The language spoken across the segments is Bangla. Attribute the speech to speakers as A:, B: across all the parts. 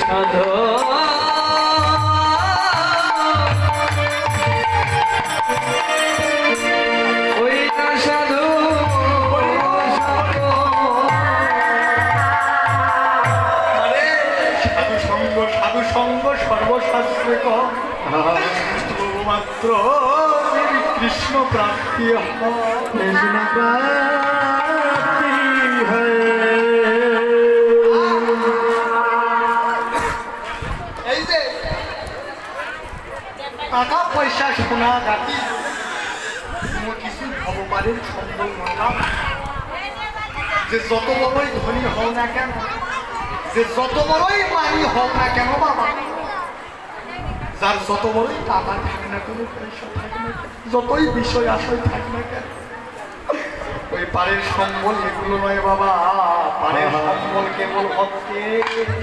A: সাধু
B: কৃষ্ণ প্রাপ্তি হয়
A: কৃষ্ণ প্রাপ্তি
B: এই যে টাকা পয়সা সোনা গাতি কোনো কিছু ভগবানের সম্বল নয় যে যত বড়ই ধনী হও না কেন যে যত বড়ই মানি হও না কেন বাবা যার যত বড়ই টাকা থাকে না কোনো পয়সা থাকে না যতই বিষয় আশয় থাকে না কেন। ওই পাড়ের সম্বল এগুলো নয় বাবা পাড়ের সম্বল কেবল হচ্ছে
A: কেমন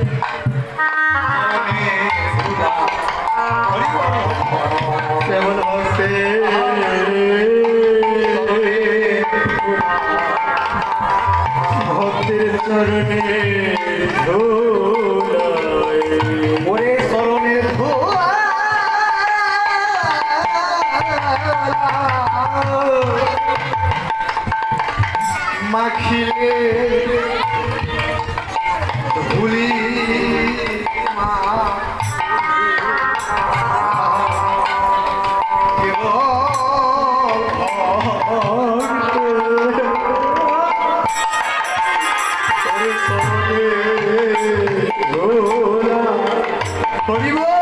B: মাখিলে ধুলি মা। হরিব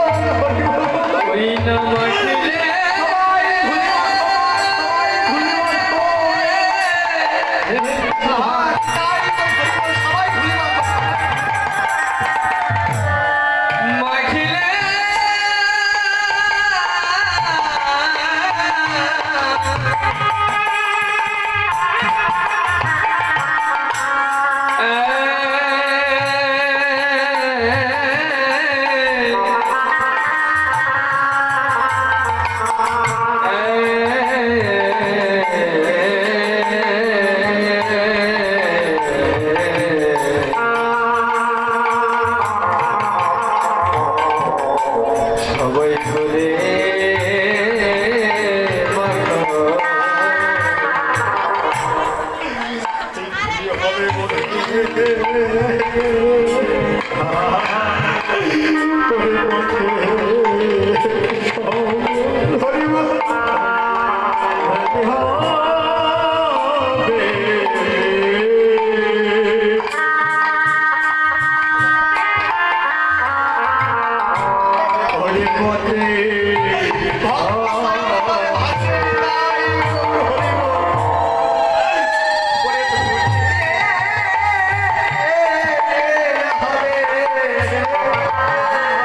C: Thank you.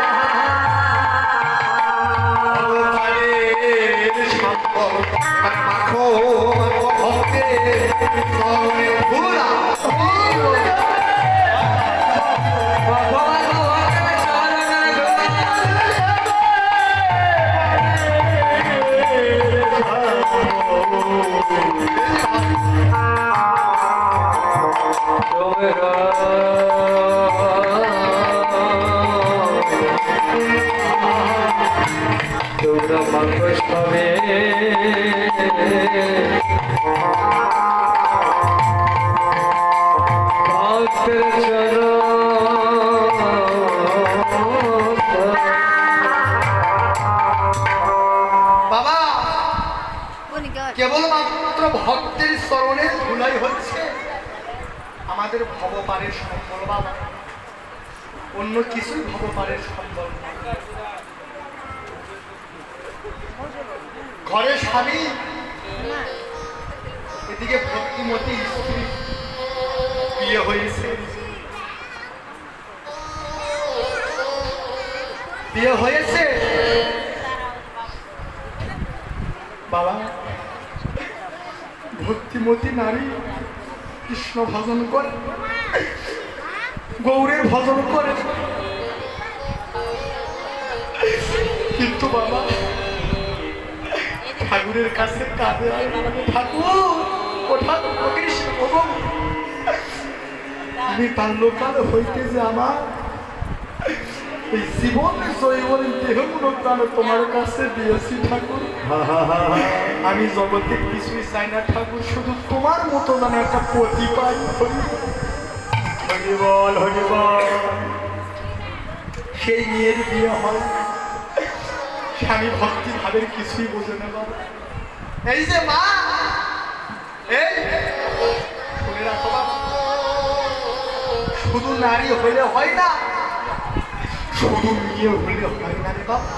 B: কেবলমাত্র ভক্তের চরণে ধুলাই হচ্ছে আমাদের ভগবানের সম্বল বাবা অন্য কিছুই ভগবানের সম্বল। ঘরে স্বামী এদিকে ভক্তিমতী স্ত্রী বিয়ে হয়েছে। বিয়ে হয়েছে? বাবা, ভক্তিমতী নারী কৃষ্ণ ভজন করে, গৌরের ভজন করে। কিন্তু বাবা ঠাকুরের কাছে কাঁদে আর বলে, ঠাকুর ও ঠাকুর কৃষ্ণ আমি বাল্যকাল হইতে যে আমার এই জীবন জৈবন দেহ প্রাণ তোমার কাছে দিয়েছি ঠাকুর। আমি জগতে কিছুই চাই না ঠাকুর শুধু তোমার মতো যেন একটা পতি পাই হরিবল হরিবল। সেই মেয়ের বিয়ে হয় স্বামী ভক্তি ভাবের কিছুই বোঝে না। বাবা এই যে মা এই শুনে রাখো বাবা শুধু নারী হইলে হয় না শুধু মেয়ে হইলে হয় না রে বাবা।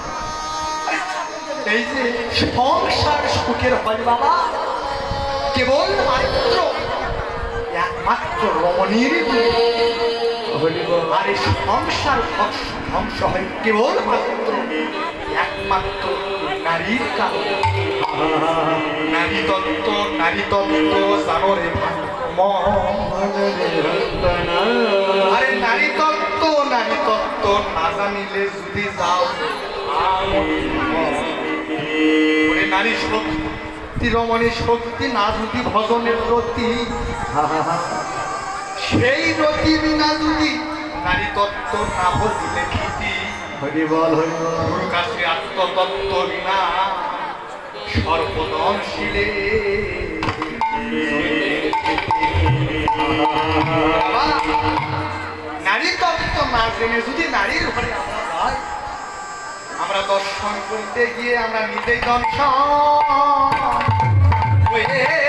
B: এই যে সংসার সুখের হয় বাবা কেবল মাত্র একমাত্র রমণীর আর এই সংসার ধ্বংস হয় কেবল মাত্র একমাত্র নারীর নারী তত্ত্ব নারী তত্ত্ব জানো রে আরে নারী তত্ত্ব নারী তত্ত্ব না জানিলে যদি যাও নারী শক্তি রমণী শক্তি না যদি ভজনের রতি। সেই রতি বিনা যদি নারী তত্ত্ব না বলিলে খ্যাতি
A: হরিবল হরিবল
B: গুরু কাছে আত্মতত্ত্ব বিনা সর্বদনশীলে নারী তত্ত্ব না জেনে যদি নারীর ঘরে আমরা যাই, আমরা দর্শন করতে গিয়ে আমরা নিজেই দর্শন হয়ে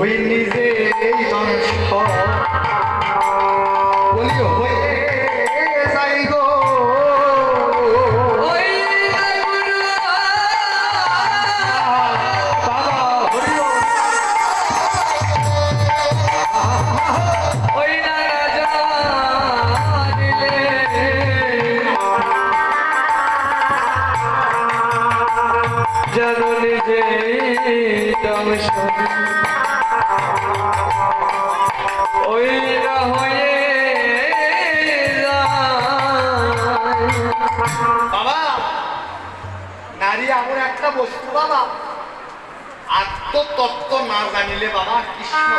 B: ওই বাবা, নারী এমন একটা বস্তু বাবা, আত্মতত্ত্ব না জানিলে বাবা কৃষ্ণ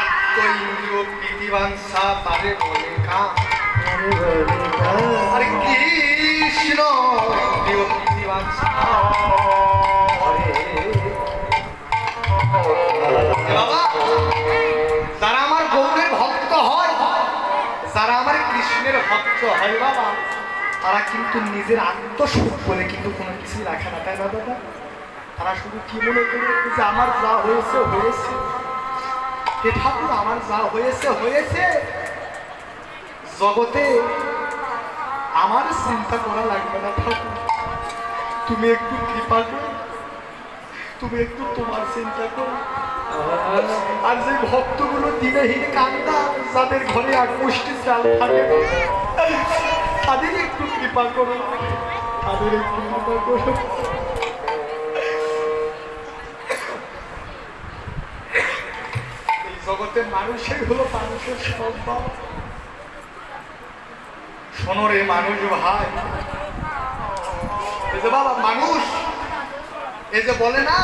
B: আত্ম ইন্দ্রিয় প্রীতিবাঞ্ছা তারে বলে কাম। আরে কৃষ্ণ যারা আমার গৌরের ভক্ত হয়। যারা আমার কৃষ্ণের ভক্ত হয় বাবা। তারা কিন্তু নিজের আত্মসুখ বলে কিন্তু কোনো কিছু রাখে না, তাই না তারা শুধু কি মনে যে আমার যা হয়েছে হয়েছে। হে ঠাকুর, আমার যা হয়েছে হয়েছে। জগতে আমার চিন্তা করা লাগবে না ঠাকুর। তুমি একটু কৃপা করো। তুমি একটু তোমার চিন্তা করো। আর যে ভক্তগুলো দিনেহীন কান্দা, যাদের ঘরে এক মুষ্টি চাল থাকে তাদের একটু কৃপা করো। তাদের একটু কৃপা করো। জগতে মানুষের হলো মানুষের স্বভাব শোনো রে মানুষ ভাই। বাবা মানুষ এই যে বলে না